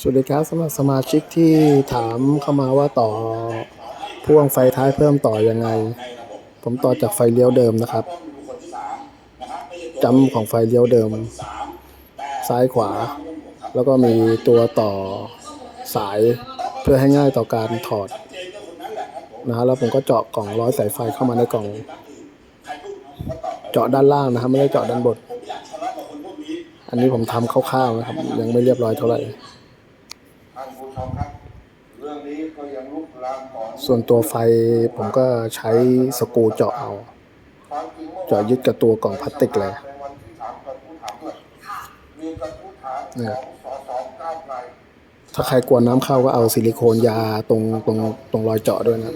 สวัสดีครับสำหรับสมาชิกที่ถามเข้ามาว่าต่อพ่วงไฟท้ายเพิ่มต่อยังไง ผมต่อจากไฟเลี้ยวเดิมนะครับจำของไฟเลี้ยวเดิม ซ้ายขวา แล้วก็มีตัวต่อสายเพื่อให้ง่ายต่อการถอดนะฮะแล้วผมก็เจาะกล่องร้อยสายไฟเข้ามาในกล่อง เจาะด้านล่างนะครับไม่ได้เจาะด้านบน อันนี้ผมทำคร่าวๆนะครับ ยังไม่เรียบร้อยเท่าไหร่ ส่วนตัวไฟผมก็ใช้สกรูเจาะเอาความจริงเมื่อวานเจาะยึดกับตัวกล่องพลาสติกเลยในวันที่ถามกระทู้ถามด้วยมีกระทู้ถามเนี่ขยองสสก้าวไกลถ้าใครกลัวน้ำเข้าก็เอาซิลิโคนยาตรงตรงตรงรอยเจาะด้วยนะ